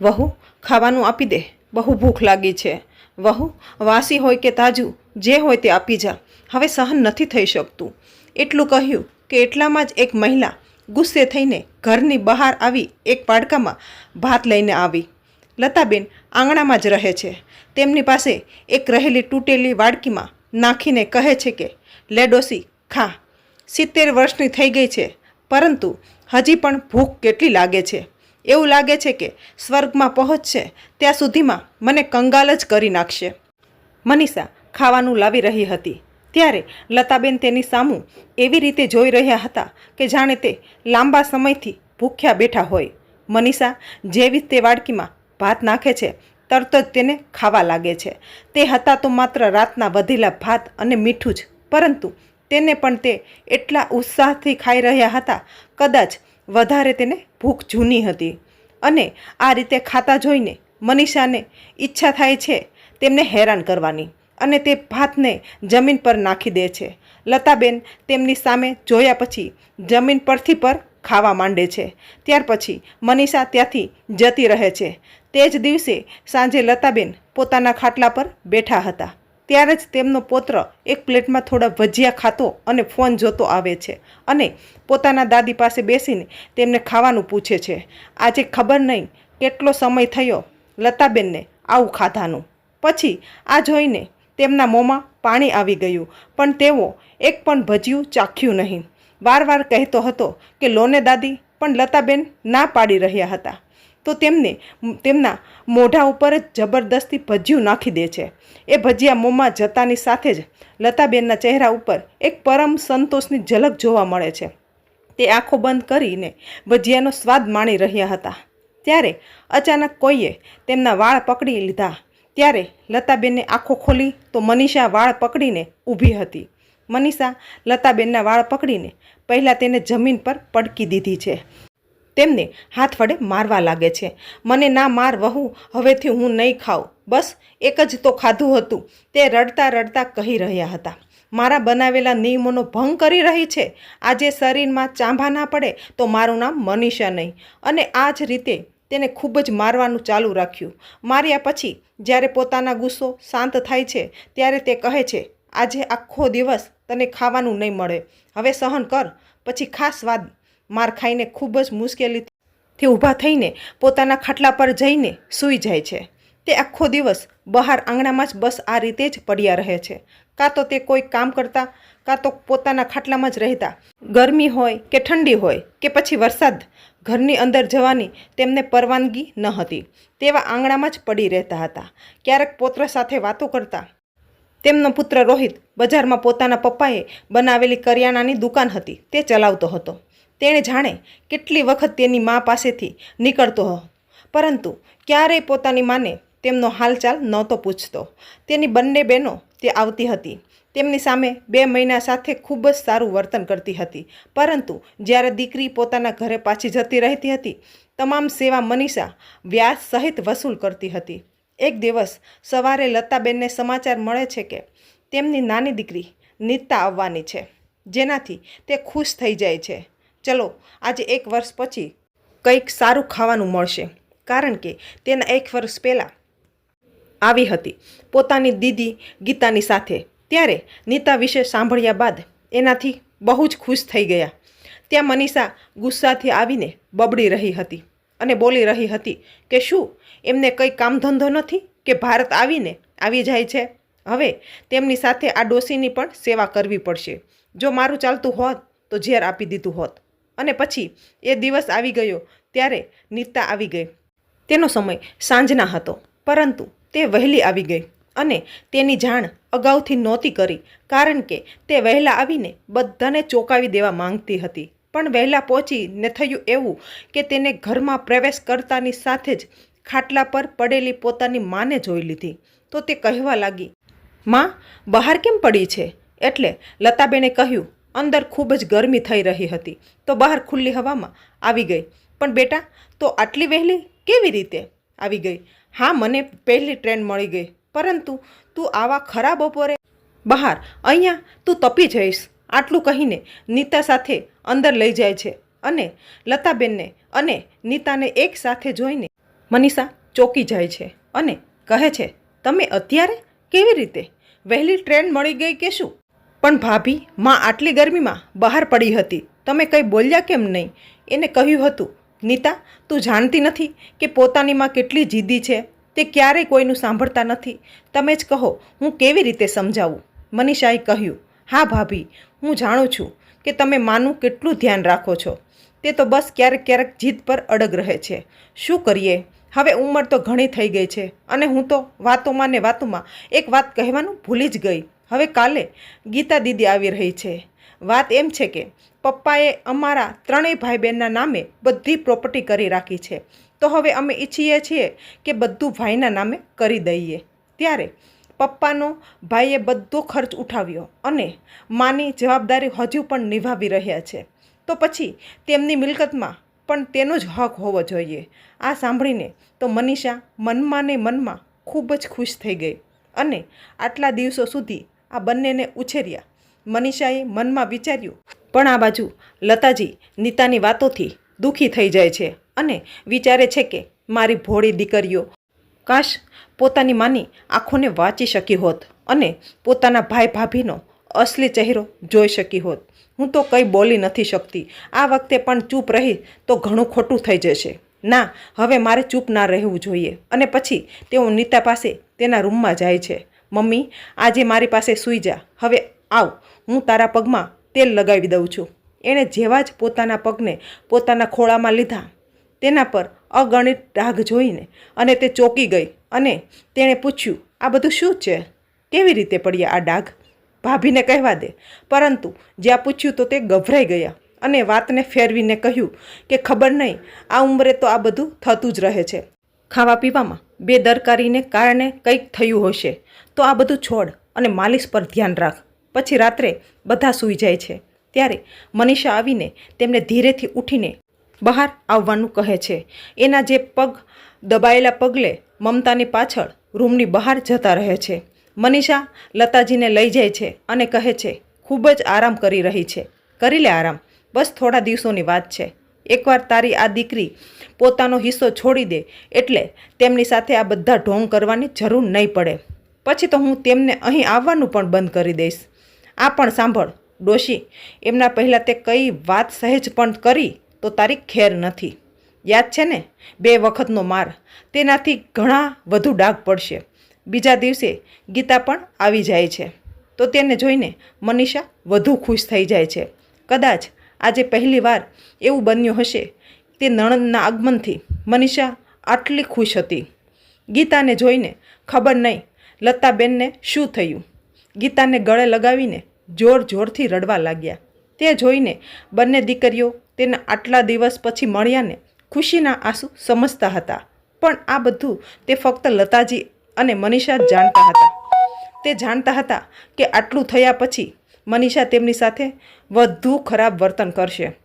વહુ, ખાવાનું આપી દે. બહુ ભૂખ લાગી છે. વહુ, વાસી હોય કે તાજું, જે હોય તે આપી જા. હવે સહન નથી થઈ શકતું. એટલું કહ્યું કે એટલામાં જ એક મહિલા ગુસ્સે થઈને ઘરની બહાર આવી એક પાડકામાં ભાત લઈને આવી. લતાબેન આંગણામાં જ રહે છે. તેમની પાસે એક રહેલી તૂટેલી વાડકીમાં નાખીને કહે છે કે લેડોસી ખા. સિત્તેર વર્ષની થઈ ગઈ છે, પરંતુ હજી પણ ભૂખ કેટલી લાગે છે. એવું લાગે છે કે સ્વર્ગમાં પહોંચશે, ત્યાં સુધીમાં મને કંગાલ જ કરી નાખશે. મનીષા ખાવાનું લાવી રહી હતી. ત્યારે લતાબેન તેની સામું એવી રીતે જોઈ રહ્યા હતા કે જાણે તે લાંબા સમયથી ભૂખ્યા બેઠા હોય. મનીષા જેવી તે વાડકીમાં ભાત નાખે છે, તરત જ તેને ખાવા લાગે છે. તે હતા તો માત્ર રાતના વધેલા ભાત અને મીઠું જ, પરંતુ તેને પણ તે એટલા ઉત્સાહથી ખાઈ રહ્યા હતા, કદાચ વધારે તેને ભૂખ જૂની હતી. અને આ રીતે ખાતા જોઈને મનીષાને ઈચ્છા થાય છે તેમને હેરાન કરવાની અને તે ભાતને જમીન પર નાખી દે છે. લતાબેન તેમની સામે જોયા પછી જમીન પરથી પર ખાવા માંડે છે. ત્યાર પછી મનીષા ત્યાંથી જતી રહે છે. તે જ દિવસે સાંજે લતાબેન પોતાના ખાટલા પર બેઠા હતા. ત્યારે જ તેમનો પોત્ર એક પ્લેટમાં થોડા ભજીયા ખાતો અને ફોન જોતો આવે છે અને પોતાના દાદી પાસે બેસીને તેમને ખાવાનું પૂછે છે. આજે ખબર નહીં કેટલો સમય થયો લતાબેનને આવું ખાધાનું. પછી આ જોઈને તેમના મોંમાં પાણી આવી ગયું, પણ તેઓ એક પણ ભજીયું ચાખ્યું નહીં. વાર વાર કહેતો હતો કે, લોને દાદી, પણ લતાબેન ના પાડી રહ્યા હતા. તો તેમને, તેમના મોઢા ઉપર જ જબરદસ્તી ભજીયું નાખી દે છે. એ ભજીયા મોંમાં જતાની સાથે જ લતાબેનના ચહેરા ઉપર એક પરમ સંતોષની ઝલક જોવા મળે છે. તે આંખો બંધ કરીને ભજીયાનો સ્વાદ માણી રહ્યા હતા. ત્યારે અચાનક કોઈએ તેમના વાળ પકડી લીધા. ત્યારે લતાબેનને આંખો ખોલી તો મનીષા વાળ પકડીને ઊભી હતી. મનીષા લતાબેનના વાળ પકડીને પહેલાં તેને જમીન પર પડકી દીધી છે. તેમને હાથ વડે મારવા લાગે છે. મને ના માર વહુ, હવેથી હું નહીં ખાઉં. બસ એક જ તો ખાધું હતું. તે રડતા રડતા કહી રહ્યા હતા. મારા બનાવેલા નિયમોનો ભંગ કરી રહી છે. આજે શરીરમાં ચાંભા ના પડે તો મારું નામ મનીષા નહીં. અને આ જ રીતે તેને ખૂબ જ મારવાનું ચાલુ રાખ્યું. માર્યા પછી જ્યારે પોતાના ગુસ્સો શાંત થાય છે, ત્યારે તે કહે છે, આજે આખો દિવસ તને ખાવાનું નહીં મળે. હવે સહન કર. પછી ખાસ સ્વાદ માર ખાઈને ખૂબ જ મુશ્કેલીથી ઊભા થઈને પોતાના ખાટલા પર જઈને સૂઈ જાય છે. તે આખો દિવસ બહાર આંગણામાં જ બસ આ રીતે જ પડ્યા રહે છે. કાં તો તે કોઈ કામ કરતા, કાં તો પોતાના ખાટલામાં જ રહેતા. ગરમી હોય કે ઠંડી હોય કે પછી વરસાદ, ઘરની અંદર જવાની તેમને પરવાનગી ન હતી. તેવા આંગણામાં જ પડી રહેતા હતા. ક્યારેક પોત્ર સાથે વાતો કરતા. તેમનો પુત્ર રોહિત બજારમાં પોતાના પપ્પાએ બનાવેલી કરિયાણાની દુકાન હતી. તે ચલાવતો હતો. તેણે જાણે કેટલી વખત તેની મા પાસેથી નીકળતો પરંતુ ક્યારેય પોતાની માને તેમનો હાલચાલ નહોતો પૂછતો. તેની બંને બહેનો તે આવતી હતી. તેમની સામે બે મહિના સાથે ખૂબ જ સારું વર્તન કરતી હતી. પરંતુ જ્યારે દીકરી પોતાના ઘરે પાછી જતી રહેતી હતી, તમામ સેવા મનીષા વ્યાજ સહિત વસૂલ કરતી હતી. એક દિવસ સવારે લતાબેનને સમાચાર મળે છે કે તેમની નાની દીકરી નીતા આવવાની છે, જેનાથી તે ખુશ થઈ જાય છે. ચલો, આજે એક વર્ષ પછી કંઈક સારું ખાવાનું મળશે. કારણ કે તેના એક વર્ષ પહેલાં આવી હતી. પોતાની દીદી ગીતાની સાથે. ત્યારે નીતા વિશે સાંભળ્યા બાદ એનાથી બહુ જ ખુશ થઈ ગયા. ત્યાં મનીષા ગુસ્સાથી આવીને બબડી રહી હતી અને બોલી રહી હતી કે શું, એમને કંઈ કામ ધંધો નથી કે ભારત આવીને આવી જાય છે? હવે તેમની સાથે આ ડોસીની પણ સેવા કરવી પડશે. જો મારું ચાલતું હોત તો ઝેર આપી દીધું હોત. અને પછી એ દિવસ આવી ગયો ત્યારે નીતા આવી ગઈ. તેનો સમય સાંજના હતો, પરંતુ તે વહેલી આવી ગઈ અને તેની જાણ અગાઉથી નહોતી કરી, કારણ કે તે વહેલા આવીને બધાને ચોંકાવી દેવા માંગતી હતી. પણ વહેલા પહોંચીને થયું એવું કે તેને ઘરમાં પ્રવેશ કરતાની સાથે જ ખાટલા પર પડેલી પોતાની માને જોઈ લીધી. તો તે કહેવા લાગી, માં, બહાર કેમ પડી છે? એટલે લતાબેને કહ્યું અંદર ખૂબ જ ગરમી થઈ રહી હતી. તો બહાર ખુલ્લી હવામાં આવી ગઈ. પણ બેટા, તો આટલી વહેલી કેવી રીતે આવી ગઈ? હા, મને પહેલી ટ્રેન મળી ગઈ. પરંતુ તું આવા ખરા બપોરે બહાર, અહીંયા તું તપી જઈશ. આટલું કહીને નીતા સાથે અંદર લઈ જાય છે અને લતાબેનને અને નીતાને એક સાથે જોઈને મનીષા ચોકી જાય છે અને કહે છે, તમે અત્યારે કેવી રીતે? વહેલી ટ્રેન મળી ગઈ કે શું? પણ ભાભી, માં આટલી ગરમીમાં બહાર પડી હતી. તમે કંઈ બોલ્યા કેમ નહીં? એને કહ્યું હતું, નીતા, તું જાણતી નથી કે પોતાની માં કેટલી જીદી છે? તે ક્યારેય કોઈનું સાંભળતા નથી. તમે જ કહો, હું કેવી રીતે સમજાવું? મનીષાએ કહ્યું, હા ભાભી, હું જાણું છું કે તમે માનું કેટલું ધ્યાન રાખો છો. તે તો બસ ક્યારેક ક્યારેક જીદ પર અડગ રહે છે. શું કરીએ? હવે ઉંમર તો ઘણી થઈ ગઈ છે અને હું તો વાતોમાં ને વાતોમાં એક વાત કહેવાનું ભૂલી જ ગઈ. હવે કાલે ગીતા દીદી આવી રહી છે. વાત એમ છે કે પપ્પાએ અમારા ત્રણેય ભાઈ બહેનના નામે બધી પ્રોપર્ટી કરી રાખી છે. તો હવે અમે ઈચ્છીએ છીએ કે બધું ભાઈના નામે કરી દઈએ. ત્યારે પપ્પાનો ભાઈએ બધો ખર્ચ ઉઠાવ્યો અને માની જવાબદારી હજુ પણ નિભાવી રહ્યા છે. તો પછી તેમની મિલકતમાં પણ તેનો જ હક હોવો જોઈએ. આ સાંભળીને તો મનીષા મનમાં ને મનમાં ખૂબ જ ખુશ થઈ ગઈ અને આટલા દિવસો સુધી આ બંનેને ઉછેર્યા. મનીષાએ મનમાં વિચાર્યું, પણ આ બાજુ લતાજી નીતાની વાતોથી દુઃખી થઈ જાય છે અને વિચારે છે કે મારી ભોળી દીકરીઓ કાશ પોતાની માની આંખોને વાંચી શકી હોત અને પોતાના ભાઈ ભાભીનો અસલી ચહેરો જોઈ શકી હોત. હું તો કંઈ બોલી નથી શકતી. આ વખતે પણ ચૂપ રહી તો ઘણું ખોટું થઈ જશે. ના, હવે મારે ચૂપ ના રહેવું જોઈએ. અને પછી તેઓ નીતા પાસે તેના રૂમમાં જાય છે. મમ્મી, આજે મારી પાસે સૂઈ જા. હવે આવ. હું તારા પગમાં તેલ લગાવી દઉં છું. એણે જેવા જ પોતાના પગને પોતાના ખોળામાં લીધા. તેના પર અગણિત ડાઘ જોઈને અને તે ચોંકી ગઈ અને તેણે પૂછ્યું, આ બધું શું છે? કેવી રીતે પડ્યા આ ડાઘ? ભાભીને કહેવા દે. પરંતુ જ્યાં પૂછ્યું તો તે ગભરાઈ ગયા અને વાતને ફેરવીને કહ્યું કે, ખબર નહીં, આ ઉંમરે તો આ બધું થતું જ રહે છે. ખાવા પીવામાં બેદરકારીને કારણે કંઈક થયું હશે. તો આ બધું છોડ અને માલિશ પર ધ્યાન રાખ. પછી રાત્રે બધા સૂઈ જાય છે. ત્યારે મનીષા આવીને તેમને ધીરેથી ઊઠીને બહાર આવવાનું કહે છે. એના જે પગ દબાયેલા પગલે મમતાની પાછળ રૂમની બહાર જતા રહે છે. મનીષા લતાજીને લઈ જાય છે અને કહે છે, ખૂબ જ આરામ કરી રહી છે. કરી લે આરામ. બસ થોડા દિવસોની વાત છે. એકવાર તારી આ દીકરી પોતાનો હિસ્સો છોડી દે એટલે તેમની સાથે આ બધા ઢોંગ કરવાની જરૂર નહીં પડે. પછી તો હું તેમને અહીં આવવાનું પણ બંધ કરી દઈશ. આ પણ સાંભળ, ડોશી, એમના પહેલાં તે કઈ વાત સહેજ પણ કરી તો તારી ખેર નથી. યાદ છે ને, બે વખતનો માર, તેનાથી ઘણા વધુ ડાઘ પડશે. બીજા દિવસે ગીતા પણ આવી જાય છે. તો તેને જોઈને મનીષા વધુ ખુશ થઈ જાય છે. કદાચ આજે પહેલીવાર એવું બન્યું હશે. તે નણંદના આગમનથી મનીષા આટલી ખુશ હતી. ગીતાને જોઈને ખબર નહીં લતાબેનને શું થયું. ગીતાને ગળે લગાવીને જોર જોરથી રડવા લાગ્યા. તે જોઈને બંને દીકરીઓ તેને આટલા દિવસ પછી મળ્યાને ખુશીના આંસુ સમજતા હતા. પણ આ બધું તે ફક્ત લતાજી અને મનીષા જ જાણતા હતા. તે જાણતા હતા કે આટલું થયા પછી મનીષા તેમની સાથે વધુ ખરાબ વર્તન કરશે.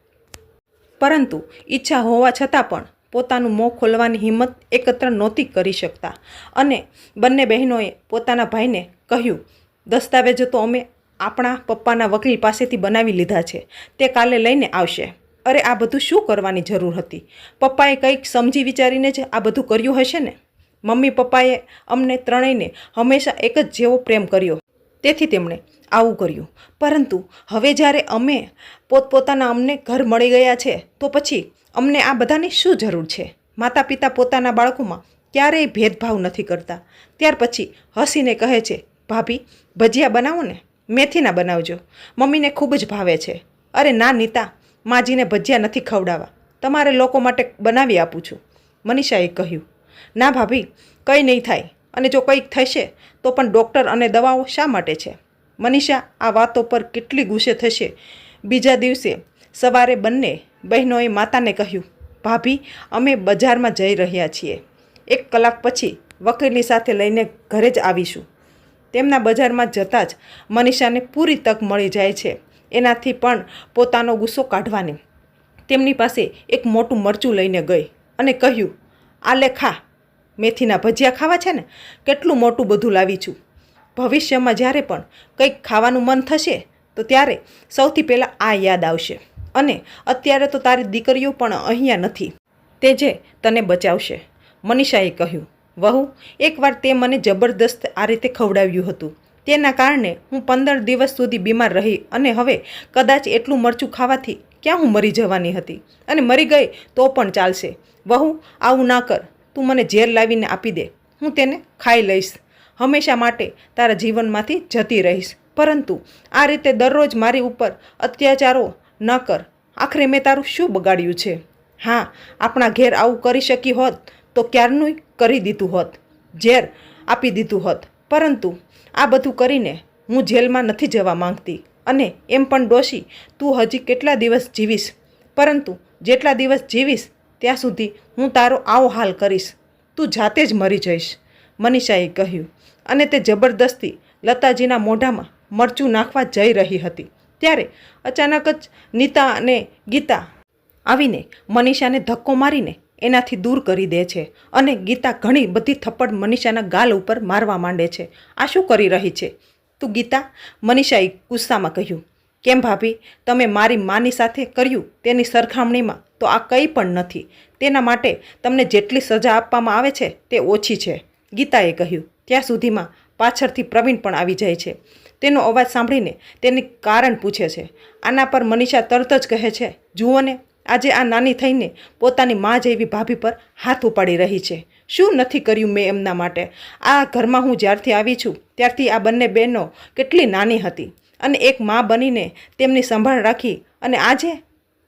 પરંતુ ઈચ્છા હોવા છતાં પણ પોતાનું મોં ખોલવાની હિંમત એકત્ર નહોતી કરી શકતા. અને બંને બહેનોએ પોતાના ભાઈને કહ્યું, દસ્તાવેજો તો અમે આપણા પપ્પાના વકીલ પાસેથી બનાવી લીધા છે. તે કાલે લઈને આવશે. અરે, આ બધું શું કરવાની જરૂર હતી? પપ્પાએ કંઈક સમજી વિચારીને જ આ બધું કર્યું હશે ને? મમ્મી પપ્પાએ અમને ત્રણેયને હંમેશા એક જ જેવો પ્રેમ કર્યો. તેથી તેમણે આવું કર્યું. પરંતુ હવે જ્યારે અમે પોતપોતાના અમને ઘર મળી ગયા છે, તો પછી અમને આ બધાની શું જરૂર છે? માતા પિતા પોતાના બાળકોમાં ક્યારેય ભેદભાવ નથી કરતા. ત્યાર પછી હસીને કહે છે, ભાભી, ભજીયા બનાવો ને, મેથીના બનાવજો. મમ્મીને ખૂબ જ ભાવે છે. અરે ના, નીતા, માજીને ભજીયા નથી ખવડાવવા. તમારે લોકો માટે બનાવી આપું છું. મનીષાએ કહ્યું, ના ભાભી, કંઈ નહીં થાય. અને જો કંઈક થશે, તો પણ ડૉક્ટર અને દવાઓ શા માટે છે? મનીષા, આ વાતો પર કેટલી ગુસ્સે થશે? બીજા દિવસે સવારે બંને બહેનોએ માતાને કહ્યું, ભાભી, અમે બજારમાં જઈ રહ્યા છીએ. એક કલાક પછી વકીલની સાથે લઈને ઘરે જ આવીશું. તેમના બજારમાં જતાં જ મનીષાને પૂરી તક મળી જાય છે. એનાથી પણ પોતાનો ગુસ્સો કાઢવાની. તેમની પાસે એક મોટું મરચું લઈને ગઈ અને કહ્યું આ લે ખા મેથીના ભજીયા ખાવા છે ને, કેટલું મોટું બધું લાવી છું. ભવિષ્યમાં જ્યારે પણ કંઈક ખાવાનું મન થશે, તો ત્યારે સૌથી પહેલાં આ યાદ આવશે. અને અત્યારે તો તારી દીકરીઓ પણ અહીંયા નથી. તે જે તને બચાવશે. મનીષાએ કહ્યું, વહુ, એકવાર તે મને જબરદસ્ત આ રીતે ખવડાવ્યું હતું. તેના કારણે હું પંદર દિવસ સુધી બીમાર રહી અને હવે કદાચ એટલું મરચું ખાવાથી ક્યાં હું મરી જવાની હતી? અને મરી ગઈ તો પણ ચાલશે. વહુ, આવું ના કર. તું મને ઝેર લાવીને આપી દે. હું તેને ખાઈ લઈશ. હંમેશા માટે તારા જીવનમાંથી જતી રહીશ. પરંતુ આ રીતે દરરોજ મારી ઉપર અત્યાચારો ન કર. આખરે મેં તારું શું બગાડ્યું છે? હા, આપણા ઘેર આવું કરી શકી હોત તો ક્યારનું કરી દીધું હોત. ઝેર આપી દીધું હોત. પરંતુ આ બધું કરીને હું જેલમાં નથી જવા માંગતી. અને એમ પણ ડોશી, તું હજી કેટલા દિવસ જીવીશ? પરંતુ જેટલા દિવસ જીવીશ ત્યાં સુધી હું તારો આવો હાલ કરીશ. તું જાતે જ મરી જઈશ, મનીષાએ કહ્યું. અને તે જબરદસ્તી લતાજીના મોઢામાં મરચું નાખવા જઈ રહી હતી. ત્યારે અચાનક જ નીતા અને ગીતા આવીને મનીષાને ધક્કો મારીને એનાથી દૂર કરી દે છે અને ગીતા ઘણી બધી થપ્પડ મનીષાના ગાલ ઉપર મારવા માંડે છે. આ શું કરી રહી છે? તું ગીતા, મનીષાએ ગુસ્સામાં કહ્યું. કેમ ભાભી, તમે મારી માની સાથે કર્યું તેની સરખામણીમાં તો આ કંઈ પણ નથી. તેના માટે તમને જેટલી સજા આપવામાં આવે છે તે ઓછી છે, ગીતાએ કહ્યું. ત્યાં સુધીમાં પાછળથી પ્રવીણ પણ આવી જાય છે. તેનો અવાજ સાંભળીને તેની કારણ પૂછે છે. આના પર મનીષા તરત જ કહે છે જુઓ ને આજે આ નાની થઈને પોતાની મા જેવી ભાભી પર હાથ ઉપાડી રહી છે. શું નથી કર્યું મેં એમના માટે? આ ઘરમાં હું જ્યારથી આવી છું, ત્યારથી આ બંને બહેનો કેટલી નાની હતી. અને એક મા બનીને તેમની સંભાળ રાખી અને આજે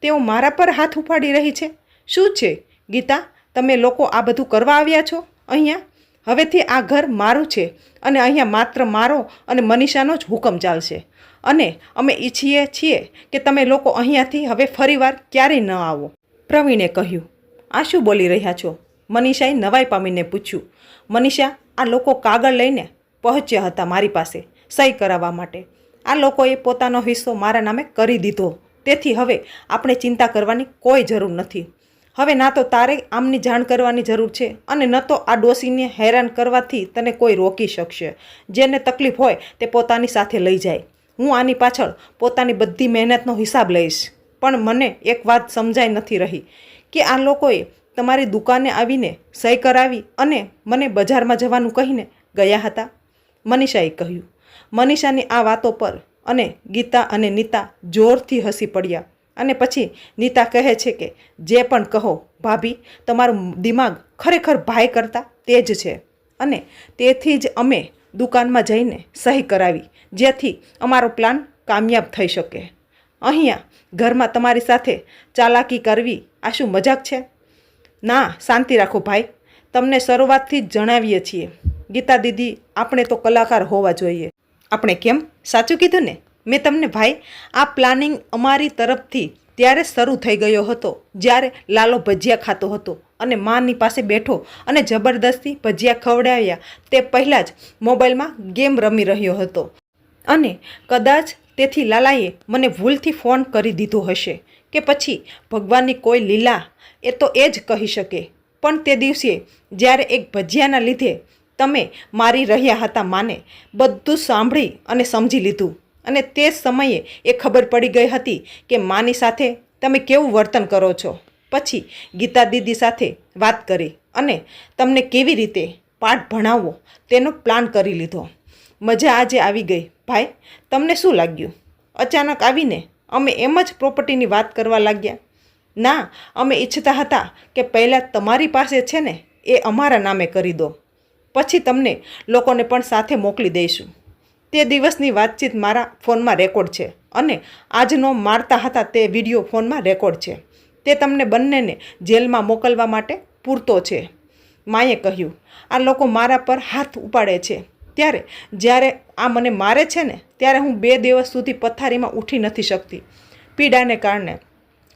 તેઓ મારા પર હાથ ઉપાડી રહી છે. શું છે? ગીતા, તમે લોકો આ બધું કરવા આવ્યા છો? અહીંયા? હવેથી આ ઘર મારું છે અને અહીંયા માત્ર મારો અને મનીષાનો જ હુકમ ચાલશે. અને અમે ઈચ્છીએ છીએ કે તમે લોકો અહીંયાથી હવે ફરીવાર ક્યારેય ન આવો. પ્રવીણે કહ્યું, આ શું બોલી રહ્યા છો? મનીષાએ નવાઈ પામીને પૂછ્યું, મનીષા, આ લોકો કાગળ લઈને પહોંચ્યા હતા મારી પાસે સહી કરાવવા માટે. આ લોકોએ પોતાનો હિસ્સો મારા નામે કરી દીધો. તેથી હવે આપણે ચિંતા કરવાની કોઈ જરૂર નથી. હવે ના તો તારે આમની જાણ કરવાની જરૂર છે અને ન તો આ ડોસીને હેરાન કરવાથી તને કોઈ રોકી શકશે. જેને તકલીફ હોય તે પોતાની સાથે લઈ જાય. હું આની પાછળ પોતાની બધી મહેનતનો હિસાબ લઈશ. પણ મને એક વાત સમજાઈ નથી રહી કે આ લોકોએ તમારી દુકાને આવીને સહી કરાવી અને મને બજારમાં જવાનું કહીને ગયા હતા. મનીષાએ કહ્યું મનીષાની આ વાતો પર અને ગીતા અને નીતા જોરથી હસી પડ્યા. અને પછી નીતા કહે છે કે, જે પણ કહો, ભાભી, તમારું દિમાગ ખરેખર ભાઈ કરતાં જ છે. અને તેથી જ અમે દુકાનમાં જઈને સહી કરાવી, જેથી અમારો પ્લાન કામયાબ થઈ શકે. અહીંયા ઘરમાં તમારી સાથે ચાલાકી કરવી, આ શું મજાક છે? ના, શાંતિ રાખો ભાઈ. તમને શરૂઆતથી જ જણાવીએ છીએ. ગીતા દીદી, આપણે તો કલાકાર હોવા જોઈએ. આપણે કેમ? સાચું કીધું ને? મેં તમને ભાઈ, આ પ્લાનિંગ અમારી તરફથી ત્યારે શરૂ થઈ ગયો હતો, જ્યારે લાલો ભજીયા ખાતો હતો અને માની પાસે બેઠો અને જબરદસ્તી ભજીયા ખવડાવ્યા. તે પહેલાં જ મોબાઈલમાં ગેમ રમી રહ્યો હતો. અને કદાચ તેથી લાલાએ મને ભૂલથી ફોન કરી દીધો હશે કે પછી ભગવાનની કોઈ લીલા એ તો એ જ કહી શકે. પણ તે દિવસે જ્યારે એક ભજીયાના લીધે તમે મારી રહ્યા હતા માને બધું સાંભળી અને સમજી લીધું. અને તે સમયે એ ખબર પડી ગઈ હતી કે માની સાથે તમે કેવું વર્તન કરો છો. પછી ગીતા દીદી સાથે વાત કરી અને તમને કેવી રીતે પાઠ ભણાવવો તેનો પ્લાન કરી લીધો. મજા આજે આવી ગઈ. ભાઈ, તમને શું લાગ્યું? અચાનક આવીને અમે એમ જ પ્રોપર્ટીની વાત કરવા લાગ્યા? ના, અમે ઈચ્છતા હતા કે પહેલાં તમારી પાસે છે ને એ અમારા નામે કરી દો. પછી તમને લોકોને પણ સાથે મોકલી દઈશું. તે દિવસની વાતચીત મારા ફોનમાં રેકોર્ડ છે અને આજનો મારતા હતા તે વીડિયો ફોનમાં રેકોર્ડ છે. તે તમને બંનેને જેલમાં મોકલવા માટે પૂરતો છે. માએ કહ્યું, આ લોકો મારા પર હાથ ઉપાડે છે. ત્યારે જ્યારે આ મને મારે છે ને, ત્યારે હું બે દિવસ સુધી પથારીમાં ઉઠી નથી શકતી. પીડાને કારણે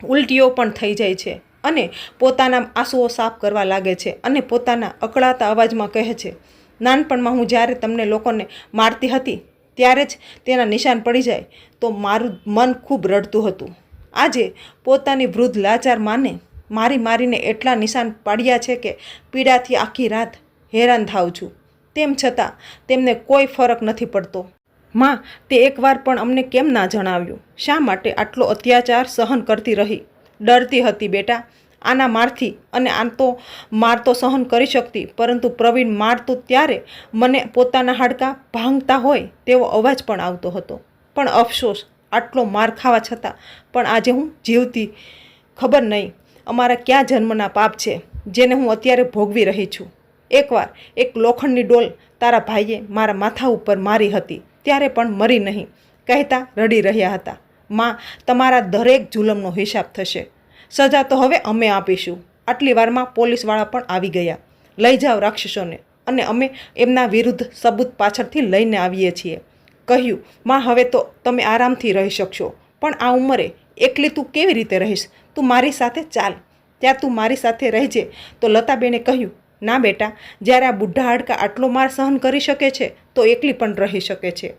ઉલટીઓ પણ થઈ જાય છે. અને પોતાના આંસુઓ સાફ કરવા લાગે છે અને પોતાના અકળાતા અવાજમાં કહે છે, નાનપણમાં હું જ્યારે તમને લોકોને મારતી હતી, ત્યારે જ તેના નિશાન પડી જાય, તો મારું મન ખૂબ રડતું હતું. આજે પોતાની વૃદ્ધ લાચાર માને, મારી મારીને એટલા નિશાન પાડ્યા છે કે પીડાથી આખી રાત હેરાન થાઉં છું. તેમ છતાં તેમને કોઈ ફરક નથી પડતો. માં, તે એકવાર પણ અમને કેમ ના જણાવ્યું? શા માટે આટલો અત્યાચાર સહન કરતી રહી? ડરતી હતી બેટા. આના મારથી અને આમ તો માર તો સહન કરી શકતી, પરંતુ પ્રવીણ મારતો ત્યારે મને પોતાના હાડકાં ભાંગતા હોય તેવો અવાજ પણ આવતો હતો. પણ અફસોસ, આટલો માર ખાવા છતાં પણ આજે હું જીવતી ખબર નહીં. અમારા ક્યાં જન્મના પાપ છે, જેને હું અત્યારે ભોગવી રહી છું. એકવાર એક લોખંડની ડોલ તારા ભાઈએ મારા માથા ઉપર મારી હતી, ત્યારે પણ મરી નહીં. કહેતા રડી રહ્યા હતા. માં તમારા દરેક જુલમનો હિસાબ થશે. સજા તો હવે અમે આપીશું. આટલી વારમાં પોલીસવાળા પણ આવી ગયા. લઈ જાઓ રાક્ષસોને. અને અમે એમના વિરુદ્ધ સબૂત પાછળથી લઈને આવીએ છીએ. કહ્યું, માં, હવે તો તમે આરામથી રહી શકશો. પણ આ ઉંમરે એકલી તું કેવી રીતે રહીશ? તું મારી સાથે ચાલ. ત્યાં તું મારી સાથે રહેજે. તો લતાબેને કહ્યું, ના બેટા, જ્યારે આ બુઢા હાડકા આટલો માર સહન કરી શકે છે, તો એકલી પણ રહી શકે છે.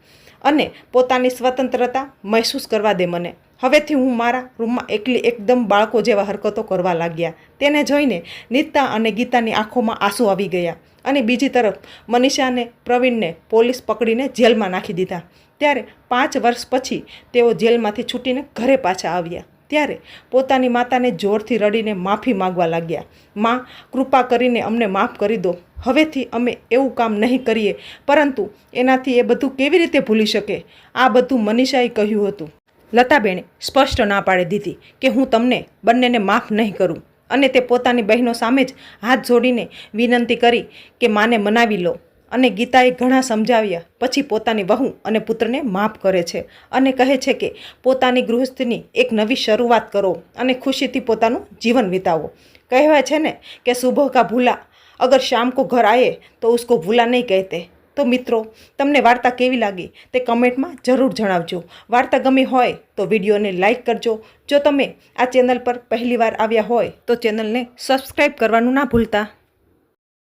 અને પોતાની સ્વતંત્રતા મહેસૂસ કરવા દે મને. હવેથી હું મારા રૂમમાં એકલી એકદમ બાળકો જેવા હરકતો કરવા લાગ્યા. તેને જોઈને નીતા અને ગીતાની આંખોમાં આંસુ આવી ગયા અને બીજી તરફ મનીષાને પ્રવીણને પોલીસ પકડીને જેલમાં નાખી દીધા. ત્યારે પાંચ વર્ષ પછી તેઓ જેલમાંથી છૂટીને ઘરે પાછા આવ્યા. ત્યારે પોતાની માતાને જોરથી રડીને માફી માગવા લાગ્યા. માં, કૃપા કરીને અમને માફ કરી દો. હવેથી અમે એવું કામ નહીં કરીએ, પરંતુ એનાથી એ બધું કેવી રીતે ભૂલી શકે? આ બધું મનીષાએ કહ્યું હતું. લતાબેને સ્પષ્ટ ના પાડી દીધી કે હું તમને બંનેને માફ નહીં કરું અને તે પોતાની બહેનો સામે જ હાથ જોડીને વિનંતી કરી કે માને મનાવી લો. અને ગીતાએ ઘણા સમજાવ્યા. પછી પોતાની વહુ અને પુત્રને માફ કરે છે અને કહે છે કે, પોતાની ગૃહસ્થની એક નવી શરૂઆત કરો અને ખુશીથી પોતાનું જીવન વિતાવો. કહેવાય છે ને કે સુબહ કા ભૂલા. અગર શામ કો ઘર આયે, તો ઉસકો ભૂલા નહીં કહેતે. તો મિત્રો, તમને વાર્તા કેવી લાગી તે કમેન્ટમાં જરૂર જણાવજો. વાર્તા ગમી હોય તો વિડીયોને લાઇક કરજો. જો તમે આ ચેનલ પર પહેલીવાર આવ્યા હોય તો ચેનલને સબસ્ક્રાઈબ કરવાનું ના ભૂલતા.